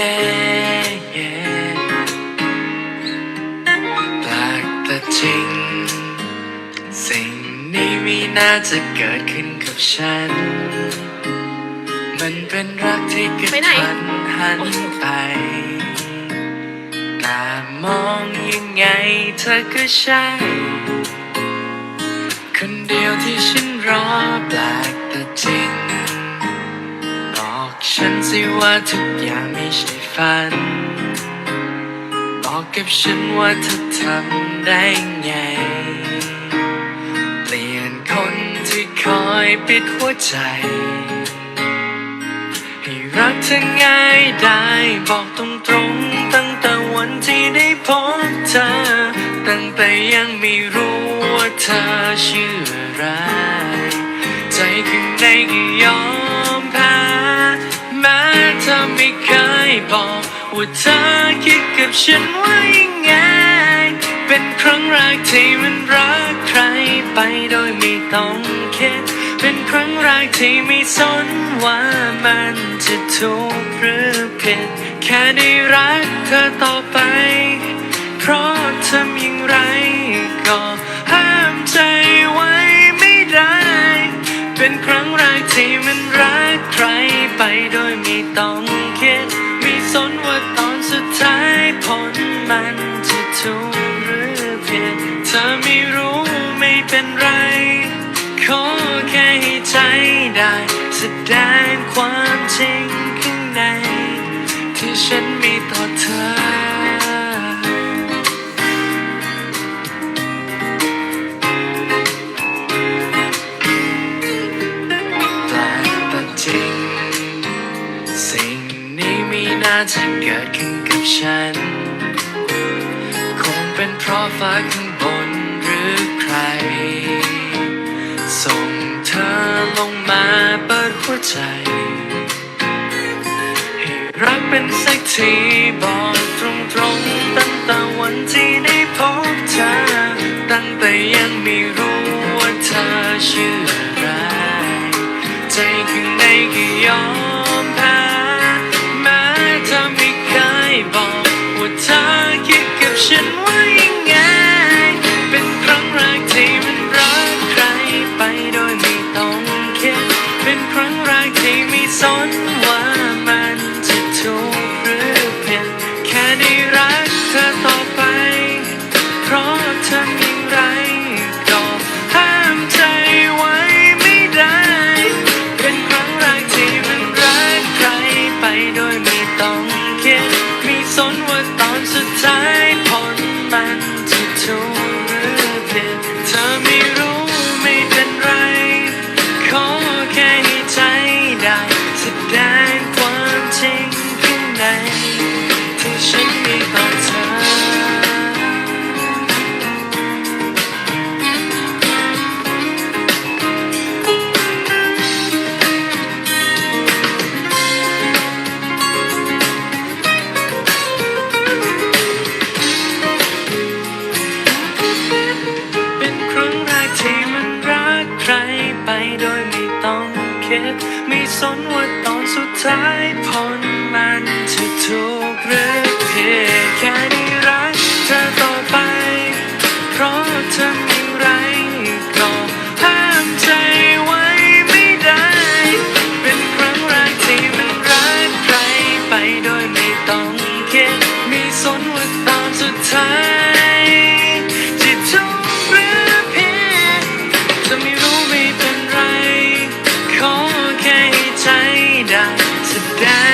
yeah, yeah แปลกแต่จริง สิ่งนี้มีน่าจะเกิดขึ้นกับฉัน มันเป็นรักที่กระทันหันไปตามองยังไงเธอก็ใช่คนเดียวที่ฉันรอแปลกแต่จริงบอกฉันสิว่าทุกอย่างไม่ใช่ ฝัน บอกกับฉันว่าเธอทำได้ไง เปลี่ยนคนที่คอยปิดหัวใจ ให้รักเธอง่ายได้บอกตรงๆตั้งแต่วันที่ได้พบเธอ ตั้งแต่ยังไม่รู้ว่าเธอชื่ออะไร ใจข้างในก็ยอม ว่าเธอคิดกับฉันว่ายังไง เป็นครั้งแรกที่มันรักใครไปโดยไม่ต้องคิด เป็นครั้งแรกที่ไม่สนว่ามันจะถูกหรือผิด แค่ได้รักเธอต่อไป เพราะทำอย่างไรก็ห้ามใจไว้ไม่ได้ เป็นครั้งแรกที่มันรักใครไปโดยไม่ต้องายผลมันจะถูกหรือผิดเธอไม่รู้ไม่เป็นไร ขอแค่ให้ใจได้แสดงความจริงข้างใน ที่ฉันมีต่อเธอ แปลกแต่จริง สิ่งนี้ไม่น่าจะเกิดขึ้นกับฉัน ราะฟ้าข้างบนหรือใคร ส่งเธอลงมาเปิดหัวใจ ให้รักเป็นสักทีบอกตรงๆตั้งแต่วันที่ได้พบเธอ ตั้งแต่ยังไม่รู้ว่าเธอชื่ออะไร ใจข้างในก็ยอมแพ้แม้เธอไม่เคยบอก คิด สนว่าตอนสุดท้ายผลมันจะถูกหรือผิดแค่นี้รักเธอต่อไป เพราะเธอมีไรก็ห้ามใจไว้ไม่ได้ เป็นครั้งแรกที่มันรักใครไปโดยไม่ต้องคิดมีสนว่าตอนสุดท้าย To die.